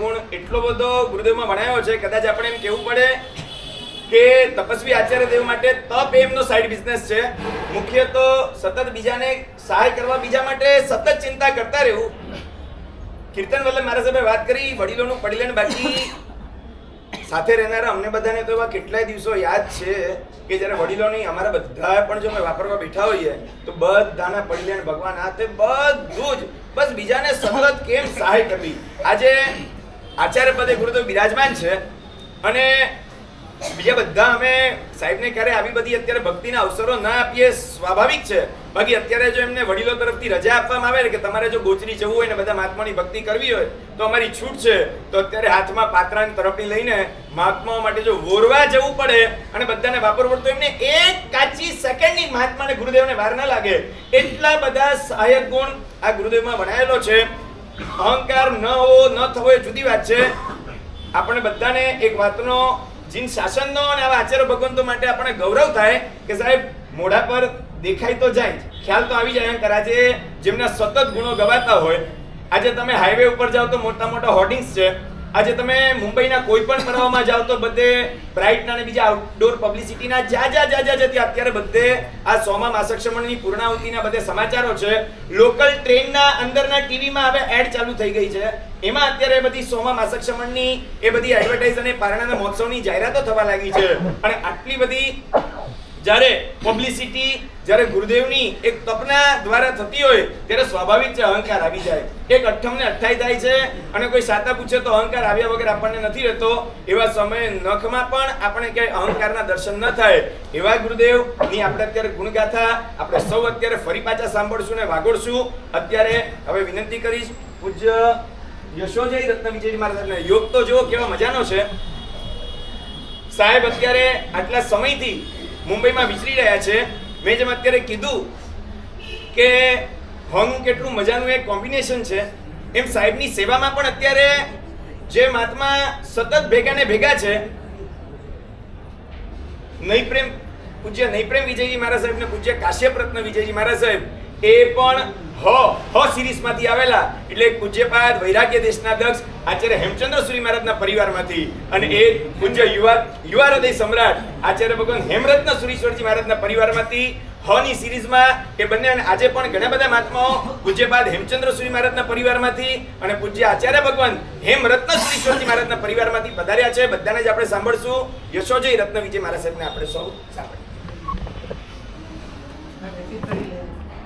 ગુણ એટલો બધો ગુરુદેવમાં ભણાયો છે, કદાચ આપણે એમ કહેવું પડે કે તપસ્વી આચાર્ય દેવ માટે તપ એમનો સાઈડ બિઝનેસ છે. મુખ્ય તો સતત બીજાને સહાય કરવા બીજા માટે સતત ચિંતા કરતા રહેવું. કીર્તન વલ્લભ મારા સાહેબે વાત કરી, વડીલોનું પડીલેણ બાકી. સાથે રહેનારા અમને બધાને તો એવા કેટલાય દિવસો યાદ છે કે જ્યારે વડીલોની અમારા બધા પણ જો અમે વાપરવા બેઠા હોઈએ, તો બધાના પડીલેણ ભગવાન હાથે બધું જ. બસ બીજાને સતત કેમ સહાય કરવી? આજે આચાર્ય પદે ગુરુદેવ બિરાજમાન છે. અને બીજા બધા અમે સાહેબને ક્યારે આવી બધી અત્યારે ભક્તિના અવસરો ના આપીએ, સ્વાભાવિક છે. બાકી અત્યારે જો એમને વડીલો તરફથી રજા આપવામાં આવે ને કે તમારે જો ગોચરી જવું હોય ને બધા મહાત્માની ભક્તિ કરવી હોય, તો અમારી છૂટ છે. તો અત્યારે હાથમાં પાત્રાની તરફથી લઈને મહાત્માઓ માટે જો વોરવા જવું પડે અને બધાને વાપરવું તો એમને એક કાચી સેકન્ડની મહાત્માને ગુરુદેવને વાર ના લાગે. એટલા બધા સહાયક ગુણ આ ગુરુદેવમાં વણાયેલો છે. અહંકાર ન હોવો, ન થવો એ જુદી વાત છે આપણે બધાને એક વાતનો, જીન શાસનનો અને આવા આચાર્ય ભગવંતો માટે આપણે ગૌરવ થાય કે સાહેબ, મોઢા પર દેખાય તો જાય. ખ્યાલ તો આવી જાય અહંકાર આજે જેમના સતત ગુણો ગવાતા હોય, આજે તમે હાઈવે ઉપર જાઓ તો મોટા મોટા હોર્ડિંગ્સ છે આજે તમે મુંબઈના કોઈ પણ પડાવમાં જાઓ તો બધે બ્રાઇટના અને બીજા આઉટડોર પબ્લિસિટીના જ્યાં જ્યાં જ્યાં જ્યાં જતી અત્યારે બધે આ સોમા માસક શમણની પૂર્ણાહુતિના બધે સમાચારો છે લોકલ ટ્રેનના અંદરના ટીવીમાં હવે એડ ચાલુ થઈ ગઈ છે. એમાં અત્યારે બધી સોમા માસક શમણની એ બધી એડવર્ટાઇઝ અને પારણાના મહોત્સવની જાહેરાતો થવા લાગી છે. અને આટલી બધી જ્યારે પબ્લિસિટી જ્યારે ગુરુદેવની એક તપના દ્વારા થતી હોય, ત્યારે સ્વાભાવિક છે અહંકાર આવી જાય. એક અઠ્ઠમ ને અઠ્ઠાઈ થાય છે અને કોઈ સાતા પૂછે તો અહંકાર આવ્યા વગર આપણને નથી રહેતો. એવા સમયે નખમાં પણ આપણે ક્યાંય અહંકારના દર્શન ન થાય. એવા ગુરુદેવની આપણે અત્યારે ગુણગાથા, આપણે સૌ અત્યારે ફરી પાછા સાંભળશું ને વાગોળશું. અત્યારે હવે વિનંતી કરીશ, પૂજ્ય યશોજય રત્ન વિજય મહારાજને. યોગ તો જુઓ કેવા મજાનો છે. સાહેબ, અત્યારે આટલા સમયથી મુંબઈમાં વિચરી રહ્યા છે. મેં જેમ અત્યારે કીધું કે હોનું કેટલું મજાનું એક કોમ્બિનેશન છે. એમ સાહેબની સેવામાં પણ અત્યારે જે મહાત્મા સતત ભેગા ને ભેગા છે નહીં પ્રેમ પૂજ્ય નહીં પ્રેમ વિજયજી સાહેબ ને પૂજ્ય કાશ્યપ રત્ન વિજયજી મહારાજ સાહેબ, એ પણ હ હ સિરીઝમાંથી આવેલા. એટલે પૂજ્યપાદ વૈરાગ્ય દેશના દક્ષ આચાર્ય હેમચંદ્ર સુરી મહારાજના પરિવારમાંથી. અને એ પૂજ્ય યુવા યુવા હૃદય સમ્રાટ આચાર્ય ભગવાન હેમરત્ન સુરીશ્વરજી મહારાજના પરિવારમાંથી. હ ની સિરીઝમાં એ બંને આજે પણ ઘણા બધા મહાત્માઓ પૂજ્યપાદ હેમચંદ્ર સુરી મહારાજના પરિવારમાંથી અને પૂજ્ય આચાર્ય ભગવાન હેમરત્ન રત્ન શ્રી મહારાજના પરિવારમાંથી પધાર્યા છે. બધાને જ આપણે સાંભળશું. યશોજય રત્ન વિજય મહારાજ સાહેબને આપણે સૌ સાંભળીએ.